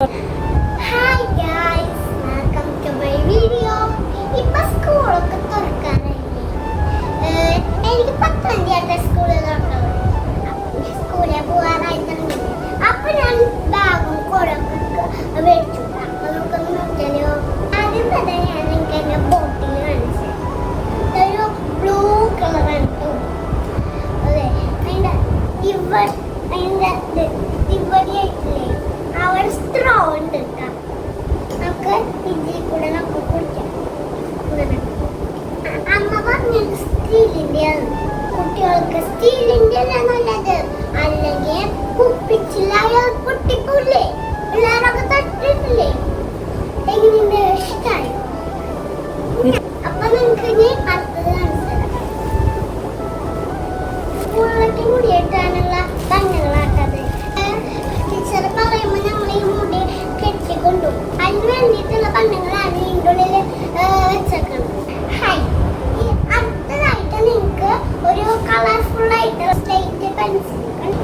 Thank അമ്മ പറഞ്ഞു സ്റ്റീലിന്റെ കുട്ടികൾക്ക് സ്റ്റീലിന്റെ നല്ലത്. അല്ലെങ്കിൽ കുപ്പിച്ചില്ലായ പൊട്ടിക്കൂലേ പിള്ളേരൊക്കെ തട്ടിട്ടില്ലേ? എങ്ങനെയുണ്ട്? ഇഷ്ടമായി night, Thursday, depends.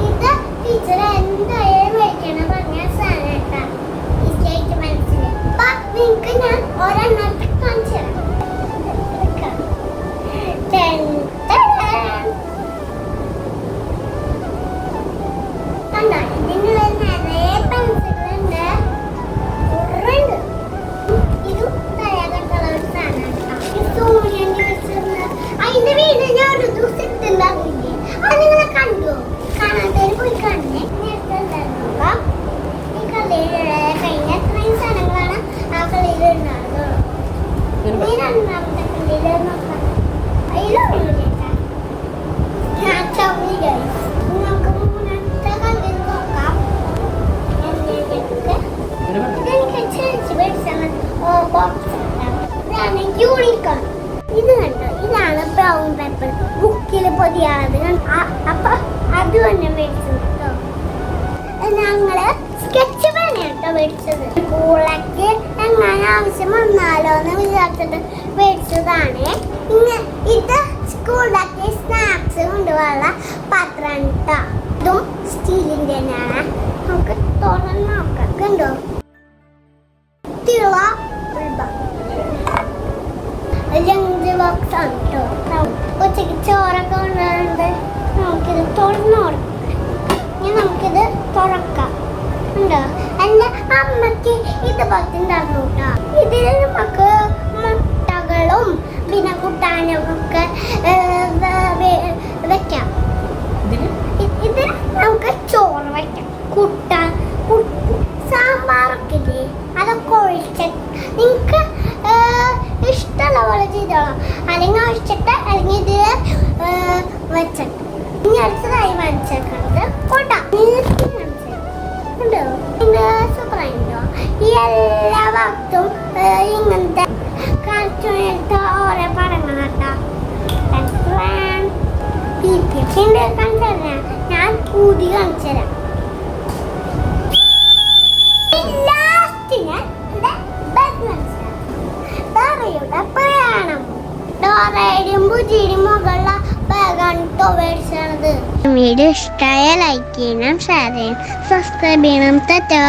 യൂണിക്കോൺ ഇത് കണ്ടോ ഇതാണ് ബ്രൗൺ പേപ്പർ ബുക്കിൽ പൊതിയാണത് അപ്പൊ അത് തന്നെ മേടിച്ചു കേട്ടോ ഞങ്ങൾ സ്കെച്ച് പേന കേട്ടോ മേടിച്ചത് സ്കൂളൊക്കെ എങ്ങനെ ആവശ്യം വന്നാലോ എന്ന് വിചാരിച്ചിട്ട് മേടിച്ചതാണ്. ഇത് സ്കൂളിലൊക്കെ സ്നാക്സ് കൊണ്ടുപോകാനുള്ള പാത്രമാണ് കേട്ടോ ഇതും സ്റ്റീലിന്റെ തന്നെയാണ് നമുക്ക് തുറന്ന് നോക്കാം. കണ്ടോ? തിള ലഞ്ച് ബോക്സ് ആണ് കേട്ടോ ഉച്ചയ്ക്ക് ചോറൊക്കെ കൊണ്ടുവരുന്നുണ്ട് നമുക്കിത് തുറന്നു കൊടുക്കാം ഇനി നമുക്കിത് തുറക്കാം. എന്റെ ഇത് ഇതുപോലത്തെ ഉണ്ടായിരുന്നു കേട്ടോ ഇതിൽ നമുക്ക് മുട്ടകളും പിന്നെ കുട്ടാനും ഒക്കെ വെക്കാം. ഇ- ഇത് നമുക്ക് ചോറ് വെക്കാം. കുട്ട സാമ്പാറൊക്കെ ഇല്ലേ? അതൊക്കെ ഒഴിച്ച് നിങ്ങൾക്ക് ഇഷ്ടമുള്ള പോലെ ചെയ്തോളാം. അല്ലെങ്കിൽ ഒഴിച്ചിട്ട് അല്ലെങ്കിൽ ഇത് വെച്ചിട്ട് ഇനി അടുത്തതായി മനസ്സിലാക്കുന്നത് ഞാൻ വീഡിയോ ഇഷ്ടമായ ലൈക്ക് ചെയ്യണം ഷെയർ ചെയ്യണം സബ്സ്ക്രൈബ് ചെയ്യണം. തെറ്റോ?